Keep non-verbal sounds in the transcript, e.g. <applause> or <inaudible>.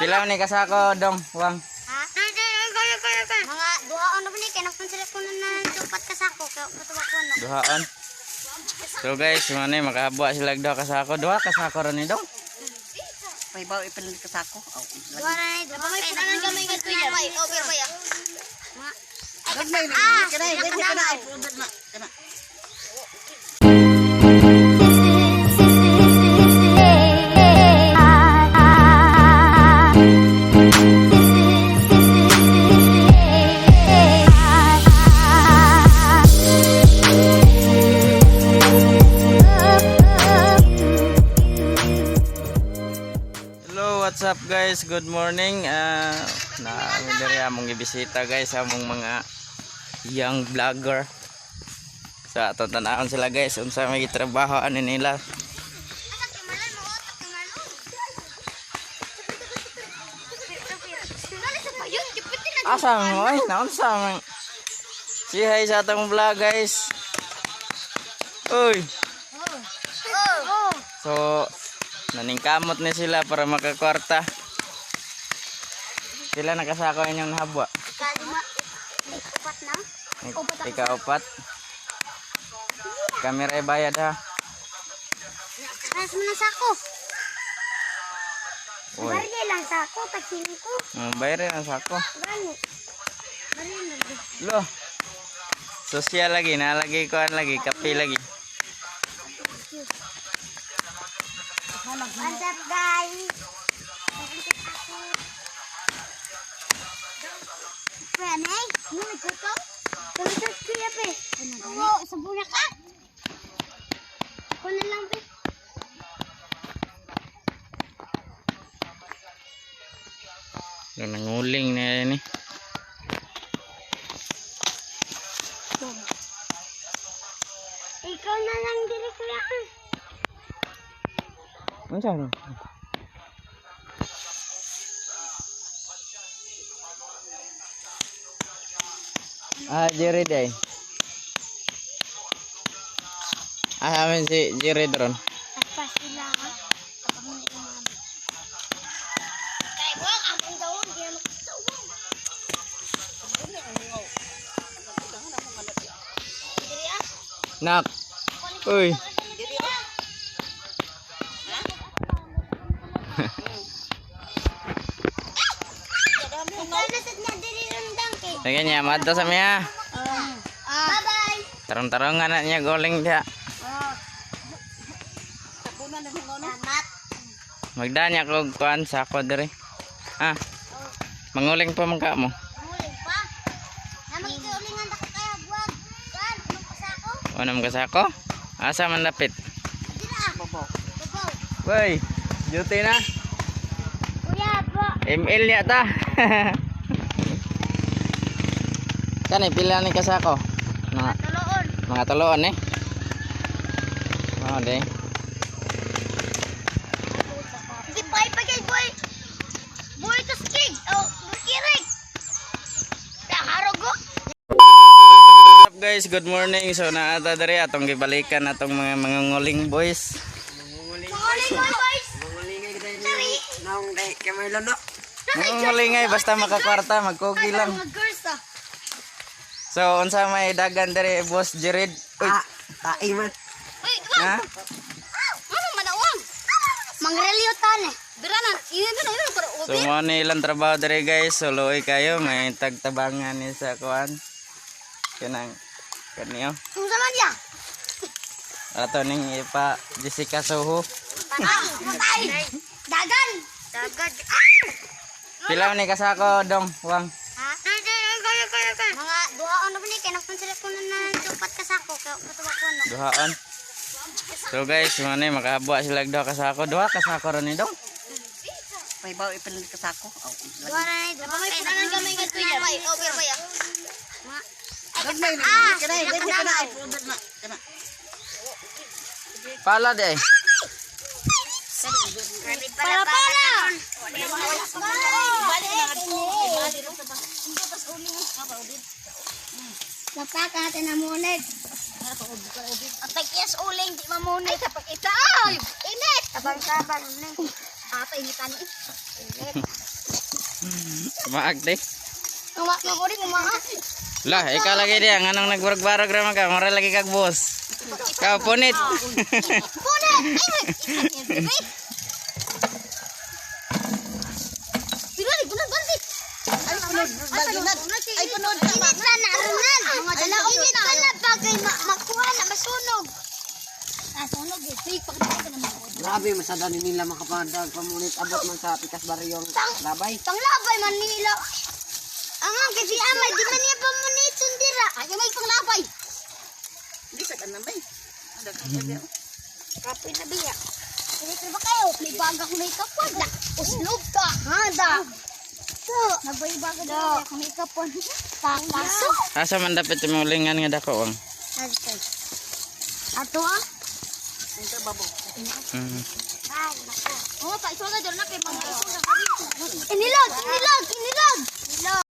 Pila ni kasako dong, wang. Ha? Mga duha ano ba ni kay nagpun sila kuno na tupat ka sako kay katubak kuno. Duhaan. So guys, mana makahabwa sila daw kasako. Duha kasako ron ni dong. May bawa ipilit ka sa ako. Oh, Duha na ni duha kay nagpun kami nga kuya. Ay, over ba ya? Mga Gagmay na. Ah, Kana, sila guys? Good morning. Ah, na diri among gibisita guys among mga young vlogger. Sa ato tanahon sila guys unsa may trabaho ani nila. Asa mo ay naunsa man. Si hi sa atong vlog guys. Uy. So, naningkamot ni sila para makakwarta. Sila nakasako inyong habwa. Kalima. Upat na. Ika upat. Kamera ay bayad ha. Mas mo na sako. Uy, Barya lang sako tag ko. mm, bayar na sako. Gani. Barya lang. Lo. Sosial lagi, nalagi kuan lagi, kape lagi. Prenay, mo nagkuto? Kulitas kuya pe. Oo, sabuna ka. Kunin lang pe. Yung nanguling na yan eh. Ikaw na lang diri kuya. Ano sa Ah, Jerry day. Ah, amin si Jerry dron. Tapos sila ha. Ah. Nak. Uy. Nasad <laughs> Lagi niya, madto sa miya. Bye bye. Tarong-tarong na niya goling dia. Magdanya ko kuan sa ako diri. Ah. Manguling pa man ka mo. Muling pa. Na magkaulingan ta kaya buwag. Kan, anong pasako? Unam ka sa ako? Asa man lapit? Dira. Boy, duty na. Kuya po. ML niya ta. <laughs> Kani pila ni kasako? Mga Tuloon. mga tuloon eh. Oh, de. Di pa ipagay boy. Boy to skig. Oh, bukirig. What's up guys? Good morning. So naata diri atong gibalikan atong mga mangunguling boys. Manguling boy boys. Ini. Sorry. Naong day kamay lalo. Mangungulingay basta makakwarta, magkugi lang. Ah. So unsa may dagan diri boss Jared? Uy, Ah, tae man. Uy, ha? Ano manawang? Mangrelyo tane. Dira na. Ini na yun para So mo ni ilang trabaho diri guys. So luoy kayo may tagtabangan ni sa kuan. Kanang kaniyo. Kung man ya. Ato ning ipa Jessica Soho. Patay. Patay. Dagan. Dagan. Pila ni kasako dong, wang. Ha? Mga duha ano ba ni kay nagpun sila kuno na tupat ka sako kay katubak kuno. Duhaan. So guys, mo ni makahabwa sila daw kasako. Duha kasako ron ni dong. May bawa ipilit ka sa ako. Oh, Duha na ni kay nagpun kami nga kuya. Ay, over ba ya? Ah. Pala de. Pala pala. Na munid. At yes, uling, di mamunid. Ay, kapag ita, ay, init. Tabang-tabang. Ah, painitan eh. Init. Maagte. Uma, mamuri, umaa. Lah, ikaw lagi dia nganong nagbarag-barag ra ka, mura lagi kag boss. Kau punit. Puna! Ay, <laughs> wait! Pinali, punod, bansit! Ay, punod, baginat. Ay, punod ka ba? Init ka na, Ronald! Ala, init ka na, bagay ma- makuha na, masunog! Ah, sunog eh. Sige, pagkakita ka naman. Grabe, masada ni nila makapandag. Pamunit abot man sa pikas baryong labay. Panglabay man nila. Ang ang kasi amay, di man niya pamunit sundira. Ay, may panglabay. Hindi sa kanan ba eh? Kapoy na biya. Dito ba kayo? May bagang makeup po. Da, uslob ka. Ha, da. Nagbayi-baga da. Makeup po. Papasok. Asa man dapat timulingan nga dako ang. Ato ah. Ito, babo. Mm. Ay. Oh, pa iso na dyan na kay mga iso na Inilog, inilog, inilog. Inilog.